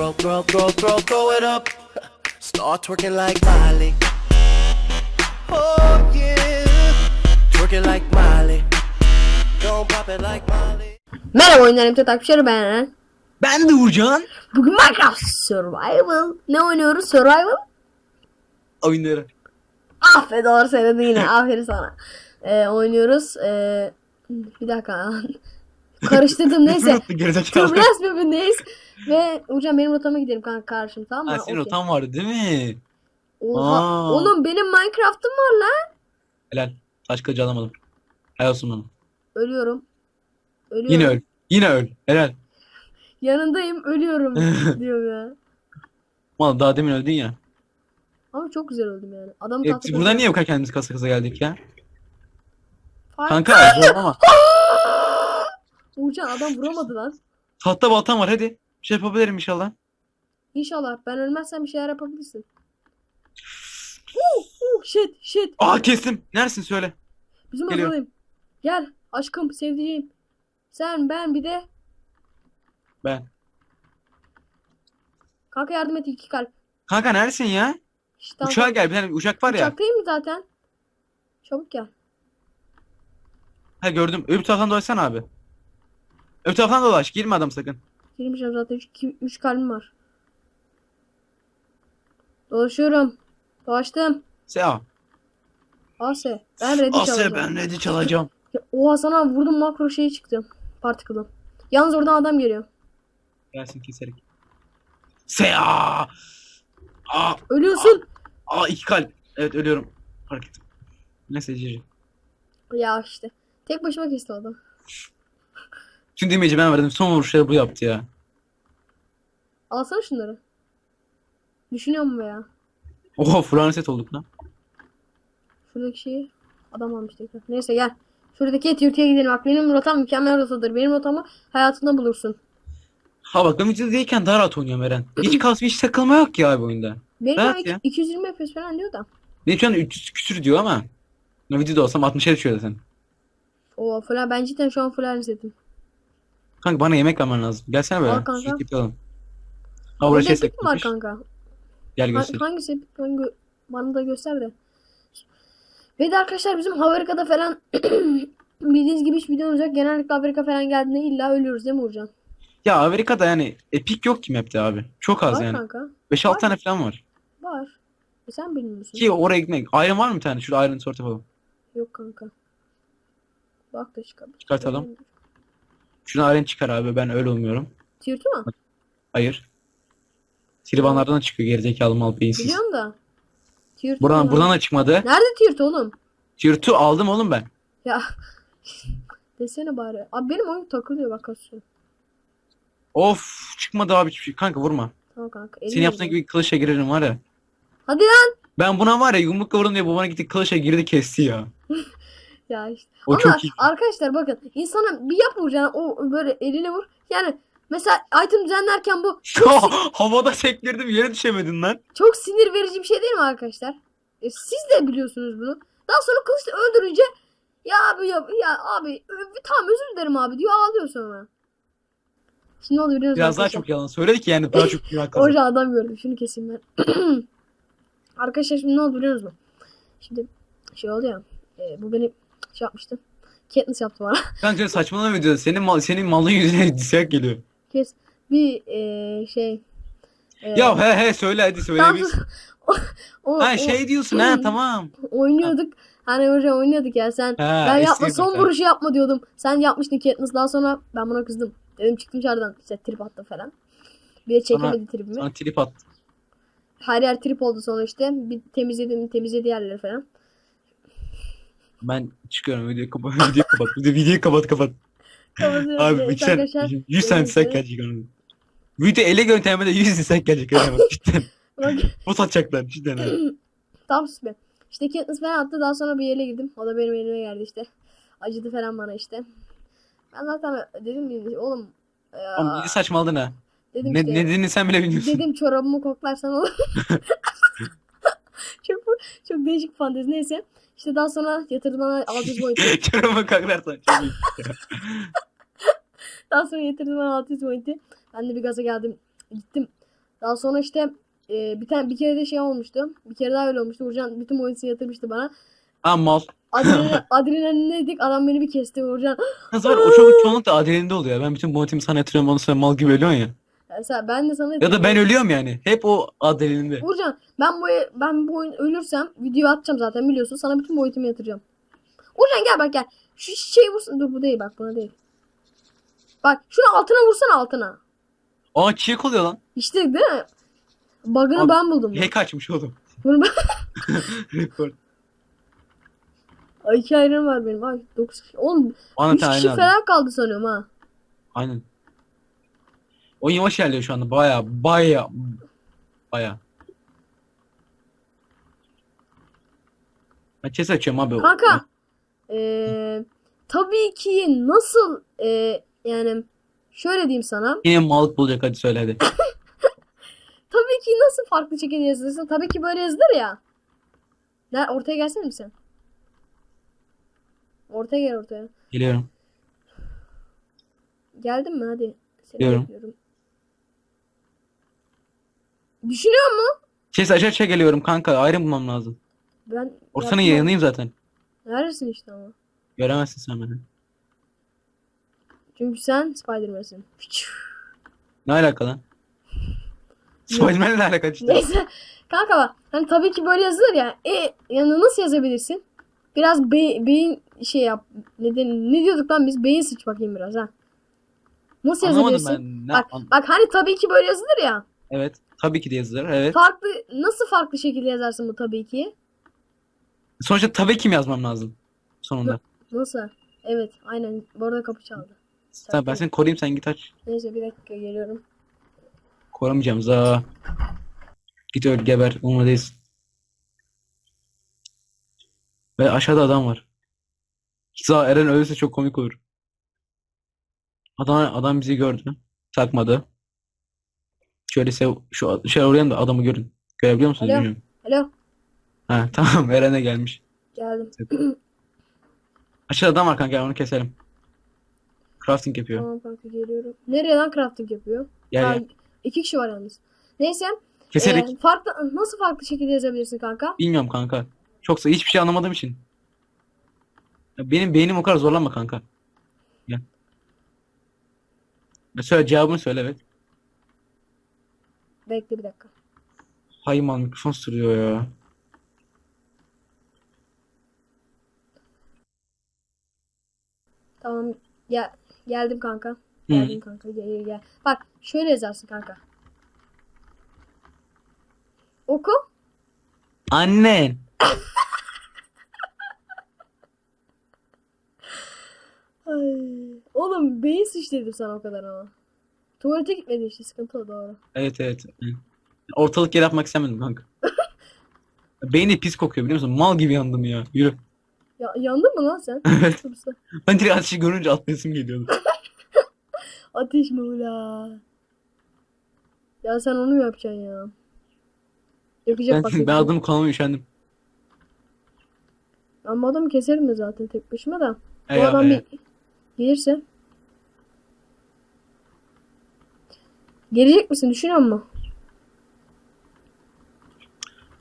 Throw, throw, throw, throw, throw it up. Start twerking like Miley. Oh yeah. Twerking like Miley. Don't pop it like Miley. Merhaba oyunlar emte takipçileri ben Eren. Ben de Uğurcan. Bugün Minecraft Survival. Ne oynuyoruz? Survival? Oyunları. Aferin doğru söyledin yine. Aferin sana. Ee, oynuyoruz. Ee, bir dakika. Karıştırdım neyse. Gerizekalı. Turbulence bölümündeyiz. Ve Uğurcan benim rotama gidelim kanka karşım tamam mı? Ha senin Okey. otan vardı değil mi? Oha. Aa. Oğlum benim Minecraft'ım var lan. Helal. Taş kılıcı alamadım. Helal olsun bana. Ölüyorum. Ölüyorum. Yine öl. Yine öl. Helal. Yanındayım ölüyorum diyorum ya. Valla daha demin öldün ya. Ama çok güzel öldüm yani. Adamı E, tatlı buradan niye bu kadar kendimiz kasa kasa geldik ya? Kanka. Kanka zorlama. Uğurcan adam vuramadı lan. Tahta baltam var hadi. Bir şey yapabilirim inşallah. İnşallah ben ölmezsem bir şeyler yapabilirsin. Uh, uh, shit shit. Aa kestim. Neresin söyle. Bizim geliyorum. adadayım. Gel aşkım sevdiceğim. Sen ben bir de Ben. kanka yardım et iki kalp. Kanka neresin ya? İşte Uçağa gel. Bir tane uçak var ya. Uçaktayım zaten? Çabuk gel. Ha gördüm. Öbür taraftan dolaşsana abi. Öbür taraftan dolaş. Girme adam sakın. Girmişim zaten 3 kalbim var. Dolaşıyorum. Dolaştım. Seha. Ase. Ben Ase çalacağım. ben ready çalacağım. Ya, Oha sana vurdum makro şey çıktı. Particle'dan. Yalnız oradan adam geliyor. Gelsin keserek. Seha. Aa, Ölüyorsun. aa iki kalp. Evet ölüyorum. Fark ettim. Neyse cici. Ya işte. Tek başıma kesti adam. Tüm demeci ben verdim. Son vuruşları bu yaptı ya. Alsana şunları. Düşünüyor mu ya? Oha Furkan set olduk lan. Şuradaki şeyi adam almış tekrar. Neyse gel. Şuradaki et yurtuya gidelim. Bak benim rotam mükemmel rotadır. Benim rotamı hayatında bulursun. Ha bak ben videodayken daha rahat oynuyorum Eren. Hiç kasma hiç takılma yok ya bu oyunda. Benim an ya. 220 FPS falan diyor da. Benim şu an 300 küsür diyor ama. Ben videoda olsam 60'a düşüyor zaten. Oo falan ben cidden şu an full izledim. Kanka bana yemek vermen lazım. Gelsene böyle. Al kanka. Sürekli yapalım. Ha buraya şey mi var kanka? Gel Ha- göster. hangisi? Hangi? Bana da göster de. Ve de arkadaşlar bizim Haverika'da falan bildiğiniz gibi hiç videomuz yok. Genellikle Haverika falan geldiğinde illa ölüyoruz değil mi Uğurcan? Ya Amerika'da yani epik yok ki map'te abi. Çok az Var yani. kanka. 5-6 Var. tane falan var. Var. E sen bilmiyorsun. Ki oraya gitmek. Iron var mı bir tane? Şurada Iron sort yapalım. Yok kanka. Bak da çıkar. Çıkartalım. Şuna Iron çıkar abi. Ben öyle olmuyorum. Tiyurtu mu? Hayır. Silvanlardan da çıkıyor gerizekalı mal beyinsiz. Biliyorum da. Tiyurtu Buradan, mu? buradan da çıkmadı. Nerede tiyurtu oğlum? Tier 2 aldım oğlum ben. Ya. Desene bari. Abi benim oyun takılıyor bak kasıyor. Of çıkmadı abi hiçbir şey. Kanka vurma. Tamam kanka. Senin yaptığın gibi kılıça girerim var ya. Hadi lan. Ben buna var ya yumrukla vurdum diye babana gitti kılıça girdi kesti ya. Ya işte. O Ama çok iyi. arkadaşlar bakın insana bir yap vuracaksın o böyle eline vur. Yani mesela item düzenlerken bu Havada sektirdim yere düşemedin lan. çok sinir verici bir şey değil mi arkadaşlar? E, siz de biliyorsunuz bunu. Daha sonra kılıçla öldürünce ya abi ya, ya abi tamam özür dilerim abi diyor ağlıyor sonra. Şimdi ne oldu biliyor musunuz Biraz daha arkadaşlar? çok yalan söyledi ki yani daha çok günah kazandı. Orada adam gördüm. Şunu keseyim ben. Arkadaşlar şimdi ne oldu biliyor musunuz? Şimdi şey oldu ya. e, bu beni şey yapmıştı. Katniss yaptı bana. Kanka saçmalama videoda senin mal, senin malın yüzüne dislike geliyor. Kes. Bir e, şey. e, Ya he he söyle hadi söyle tam- biz. o, o- Ha o- şey diyorsun ha tamam. oynuyorduk. Hani hocam oynuyorduk ya sen. Ha, ben yapma son vuruşu yapma diyordum. Sen yapmıştın Katniss. Daha sonra ben buna kızdım. Dedim çıktım dışarıdan. İşte trip attım falan. Bir de çekemedi tripimi. Sana trip at. Her yer trip oldu sonra işte. Bir temizledim temizledi yerleri falan. Ben çıkıyorum videoyu kapat. Videoyu kapat. Video, videoyu kapat kapat. Abi Evet, lütfen arkadaşlar. 100 tane dislike Evet. gelecek onu. Video ele göndermede 100 dislike gelecek. bak, Cidden. Bak, Bot atacaklar cidden. ha. Tam be. İşte Katniss falan attı. Daha sonra bir yere girdim. O da benim elime geldi işte. Acıdı falan bana işte. Ben zaten dedim ki, oğlum ya, Oğlum iyice saçmaladın ha. dedim Ne, işte, ne dediğini sen bile bilmiyorsun. dedim çorabımı koklarsan olur. çok çok değişik fantezi neyse. İşte daha sonra yatırdı bana 600 boyutu. Çorabı kaklarsan çok iyi. daha sonra yatırdı bana 600 boyutu. Ben de bir gaza geldim. Gittim. Daha sonra işte e, bir tane bir kere de şey olmuştu. Bir kere daha öyle olmuştu. Uğurcan bütün boyutu yatırmıştı bana. Ha mal. Adrenalin, adrenalinledik. Adam beni bir kesti. Nasıl var? O çoğunluk çoğunlukla adrenalinde oluyor. Ben bütün monetimi sana yatırıyorum ondan sonra mal gibi ölüyorsun ya. Sen- ben de sana Ya da ben ölüyorum yani. Hep o adrenalinde. Uğurcan ben bu ben bu oyun ölürsem video atacağım zaten biliyorsun. Sana bütün boyutumu yatıracağım. Uğurcan gel bak gel. Şu şeyi vursun. Dur bu değil bak buna değil. Bak şunu altına vursana altına. Aa çiğ oluyor lan. İşte değil mi? Bug'ını Abi, ben buldum. Hack açmış oğlum. Bunu ben... Rekor. Ay iki ayrım var benim. Ay 9 kişi. Oğlum Bana 3 tane kişi lazım. falan kaldı sanıyorum ha. Aynen. O yavaş ilerliyor şu anda. Baya baya baya. Ben chest açıyorum abi. Kanka. Eee tabii ki nasıl eee yani şöyle diyeyim sana. Yine malık bulacak hadi söyle hadi. Tabii ki nasıl farklı şekilde yazılırsın? Tabii ki böyle yazılır ya. Ne ortaya gelsene mi sen? Ortaya gel ortaya. Geliyorum. Geldin mi hadi. Seni Geliyorum. bekliyorum. Düşünüyor musun? Chest aç aça geliyorum kanka. Ayrı bulmam lazım. Ben Ortanın yapmam. yayınıyım zaten. Neredesin işte ama. Göremezsin sen beni. Çünkü sen Spider-Man'sin. Ne alaka lan? Spiderman'le ne alaka işte? Neyse. Kanka bak. Hani tabii ki böyle yazılır ya. E yani nasıl yazabilirsin? Biraz be- beyin şey yap. Ne, de- ne diyorduk lan biz? Beyin sıç bakayım biraz ha. Nasıl Anlamadım yazabilirsin? ben. Ne, Bak, an- bak hani tabii ki böyle yazılır ya. evet. Tabii ki de yazılır. Evet. Farklı nasıl farklı şekilde yazarsın bu tabii ki? Sonuçta tabii kim yazmam lazım. Sonunda. Nasıl? Evet, aynen. Bu arada kapı çaldı. Tamam ben seni koruyayım sen git aç. Neyse bir dakika geliyorum. Korumayacağım za. Git öl geber. Ummadayız. Ve aşağıda adam var. Za Eren ölürse çok komik olur. Adam adam bizi gördü. Takmadı. Şöyle sev şu şey oraya da adamı görün. Görebiliyor musunuz Alo. bilmiyorum. Alo, Ha tamam Eren'e gelmiş. geldim. Aşağıda adam var kanka onu keselim. Crafting yapıyor. Tamam kanka geliyorum. Nereye lan crafting yapıyor? Gel Ha, gel. iki kişi var yalnız. Neyse. Keserek. e, farklı nasıl farklı şekilde yazabilirsin kanka? Bilmiyorum kanka. Çoksa hiçbir şey anlamadığım için. Ya benim beynim o kadar zorlama kanka. Gel. Söyle cevabını söyle evet. Bekle bir dakika. Hay mal mikrofon sürüyor ya. Tamam. Ya geldim kanka. Hı. Geldim kanka. Gel gel gel. Bak şöyle yazarsın kanka. Oku. Annen. Ay. Oğlum beyin sıç dedim sana o kadar ama. Tuvalete gitmedi işte sıkıntı o doğru. Evet evet. Ortalık yer yapmak istemedim kanka. Beyni pis kokuyor biliyor musun? Mal gibi yandım ya. Yürü. Ya yandın mı lan sen? Evet. Ben direkt ateşi görünce atlayasım geliyordu. Ateş mi ula? Ya sen onu mu yapacaksın ya? Yakacak bak. Ben, ben yakacak. adımı kanalıma üşendim. Ben bu adamı keserim de zaten tek başıma da. Bu Eyvallah adam ya. bir gelirse. Gelecek misin düşünüyor musun?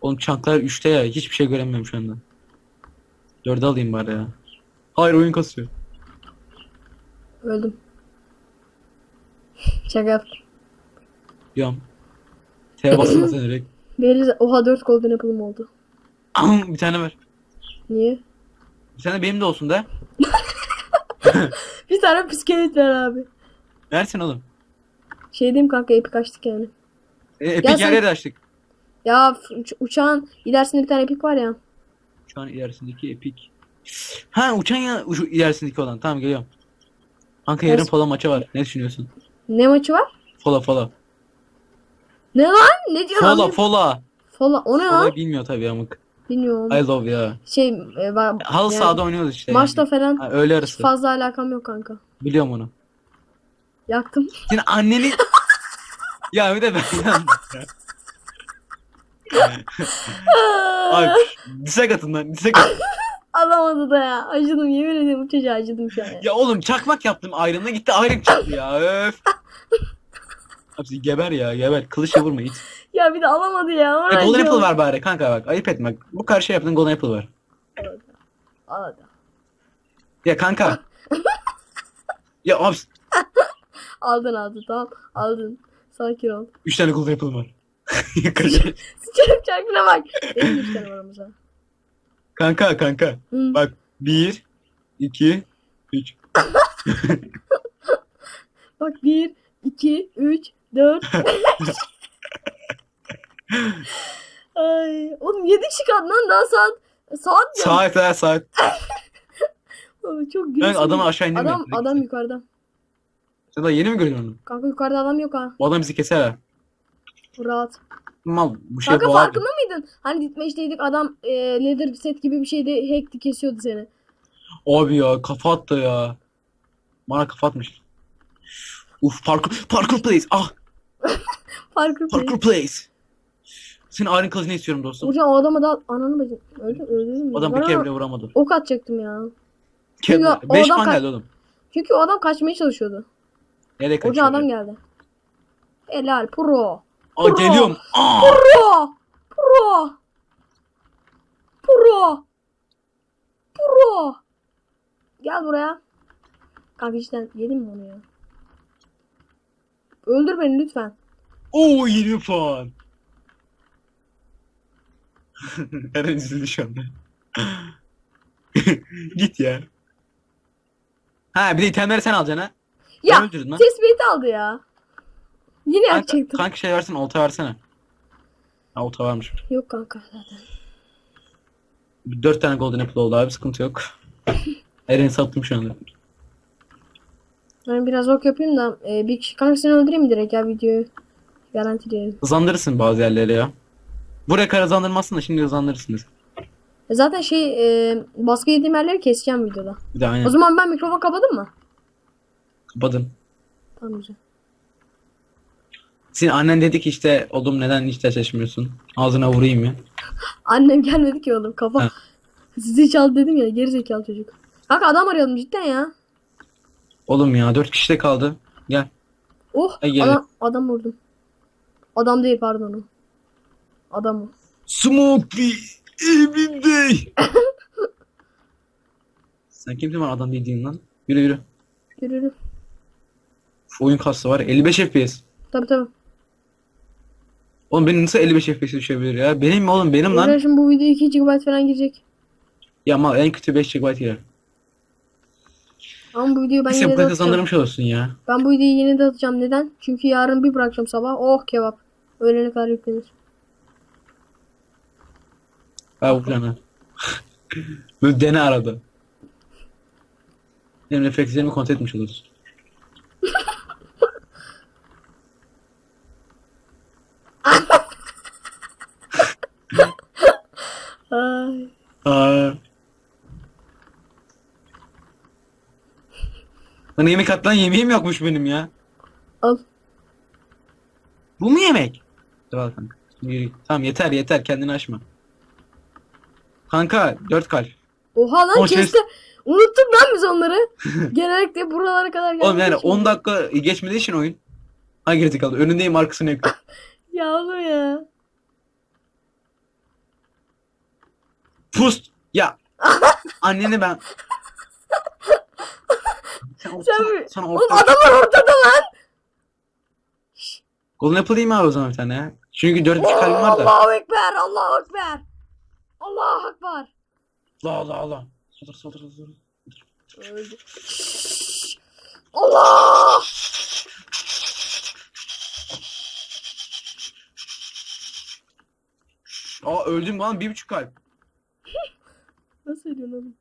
Oğlum çanklar 3'te ya. Hiçbir şey göremiyorum şu anda. 4'e alayım bari ya. Hayır oyun kasıyor. Öldüm. Şaka yaptım. Diyorum. T'ye bastım zaten direkt. Belli oha 4 golden apple'ım oldu. Bir tane ver. Niye? Bir tane benim de olsun da. Bir tane psikelet ver abi. Versin oğlum. Şey diyeyim kanka epik açtık yani. E, epik Ya sen- yerleri açtık. Ya uç- uçağın ilerisinde bir tane epik var ya. Şu an ilerisindeki epik. Ha uçan ya ucu ilerisindeki olan. Tamam geliyorum. Kanka yarın Nasıl? polo maçı var. Ne düşünüyorsun? Ne maçı var? Fola fola. Ne lan? Ne diyorsun? Fola abi? fola. Fola. O ne lan? Fola bilmiyor tabii amık. Bilmiyorum. I love ya. Şey e, ba- Halı yani sahada oynuyoruz işte. maçta yani. falan Ha, öğle hiç arası. fazla alakam yok kanka. Biliyorum onu. Yaktım. Senin anneni... ya bir de ben Abi dislike atın lan dislike atın. Alamadı da ya. Acıdım yemin ederim bu çocuğa acıdım şu an. ya. Ya oğlum çakmak yaptım ayrımına gitti ayrım çıktı ya öf. Hepsi geber ya geber. Kılıçla vurma it. Ya bir de alamadı ya. Aman golden apple var bari kanka bak. Ayıp etme. Bu karşı yaptığın golden apple var. Alamadı. Ya kanka. ya abi Aldın aldın tamam. Aldın. Sakin ol. 3 tane golden apple var. Sıçarım çarkına bak. Benim üç tane var aramızda. kanka kanka. Hı. Bak 1 2 3 Bak 1, 2, 3, 4, Ay, oğlum 7 kişi kaldı lan daha saat. Saat ya. Saat ha saat. Abi çok Ben gülüyorsun. adamı aşağı indirme. Adam, adam yukarıda. Sen daha yeni mi gördün onu? Kanka yukarıda adam yok ha. Bu adam bizi keser ha. Rahat. Mal bu şey Kanka boğar. farkında mıydın? Hani ditmeşteydik adam e, leather set gibi bir şeyde hack'ti kesiyordu seni. Abi ya kafa attı ya. Bana kafa atmış. Uf parkur parkur place. Ah Farkı değil. parkur place. Senin iron kılıcını istiyorum dostum. Hocam o adama da ananı bacım. Öldü öldürdün mü? Adam bir kere bile vuramadı. Ok atacaktım ya. Çünkü o 5 adam puan kaç- geldi oğlum. Çünkü o adam kaçmaya çalışıyordu. Nereye Hoca kaçıyor? adam geldi. Helal pro. Aa geliyorum. Aa. Pro. Pro. Pro. Pro. Gel buraya. Kanka cidden yedim mi onu ya? Öldür beni lütfen. Oo 20 puan. Eren üzüldü şu anda. Git ya. Ha bir de itemleri sen alacaksın ha. Ya öldürdün lan? tespit aldı ya. Yine Kanka, yapacaktım. kanka şey versene olta versene. Ha olta varmış. Yok kanka zaten. 4 tane golden apple oldu abi sıkıntı yok. Eren'i sattım şu anda. Ben biraz ok yapayım da e, bir kişi kanka seni öldüreyim direkt ya videoyu. Garanti diyelim. Hızlandırırsın bazı yerleri ya. Buraya kadar hızlandırmazsın da şimdi hızlandırırsınız. E zaten şey e, baskı yediğim yerleri keseceğim videoda. Bir de aynen. O zaman ben mikrofon kapadım mı? Kapadın. Tamam güzel. Senin annen dedi ki işte oğlum neden hiç ders çalışmıyorsun? Ağzına vurayım ya. Annem gelmedi ki oğlum kafa. Ha. Sizi çal dedim ya geri zekalı çocuk. Kanka adam arayalım cidden ya. Oğlum ya 4 kişi de kaldı. Gel. Oh Ay, adam, adam vurdum. Adam değil pardon o. Adam o. Smokey evimde. Sen kimsin bana adam dediğin lan? Yürü yürü. Yürü yürü. Şu oyun kası var. 55 FPS. Tabi tabi. Oğlum benim nasıl 55 FPS düşebilir ya? Benim mi oğlum benim lan? Şimdi bu video 2 GB falan girecek. Ya mal en kötü 5 GB girer. Ama bu videoyu ben Neyse yine bu de kadar atacağım. hızlandırmış olursun ya. Ben bu videoyu yine de atacağım. Neden? Çünkü yarın bir bırakacağım sabah. Oh kebap. Öğlene kadar yüklenir. Ha bu plana. Böyle dene arada. Benim reflekslerimi kontrol etmiş olursun. Ay. Aa. Bana yemek at lan yemeğim yokmuş benim ya. Al. Bu mu yemek? Dur al kanka. Yürü. Tamam yeter yeter kendini açma. Kanka 4 kalp. Oha lan O şey- kesti. Unuttuk lan biz onları. Genellikle buralara kadar geldik. Oğlum yani 10 dakika geçmediği için oyun. Ha gerizekalı önündeyim arkasını yakıyor. Ya oğlum ya. Pust. Ya. Anneni ben. Sen, orta, Sen Oğlum orta. adamlar ortada lan. Golden Apple değil mi abi o zaman bir tane ya? Çünkü 4 kalbim var da. Allahu Ekber. Allahu Ekber. Allahu Ekber. Allah Allah Allah. Saldır saldır saldır. Öldü. Allah. Aa öldüm lan bir buçuk kalp. Nasıl ediyorsun oğlum?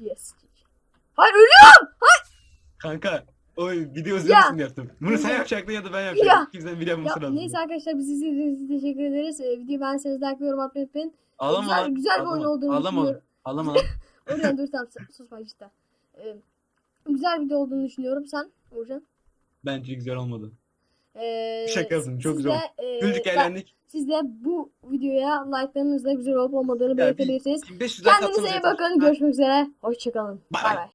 Yes. Hayır ölüyorum. Kanka o video Ya. izlemişsin yaptım. Bunu sen yapacaktın ya da ben yapacaktım. Ya. Kimsenin Ya, yapması lazım. neyse arkadaşlar biz izlediğiniz için teşekkür ederiz. Ee, videoyu beğenseniz like ve yorum atmayı unutmayın. Ağlama güzel- güzel bir oyun olduğunu Ağlama düşünüyorum. lan. Orhan dur tamam sus- sus bak cidden. Ee, güzel bir video olduğunu düşünüyorum. Sen Orhan. Bence güzel olmadı. Ee, Şakasın, çok siz güzel e, Güldük eğlendik. Siz de bu videoya like'larınızla güzel olup olmadığını belirtebilirsiniz. 1500 like Kendinize iyi bakın. Görüşmek üzere. Hoşçakalın. Bay bay.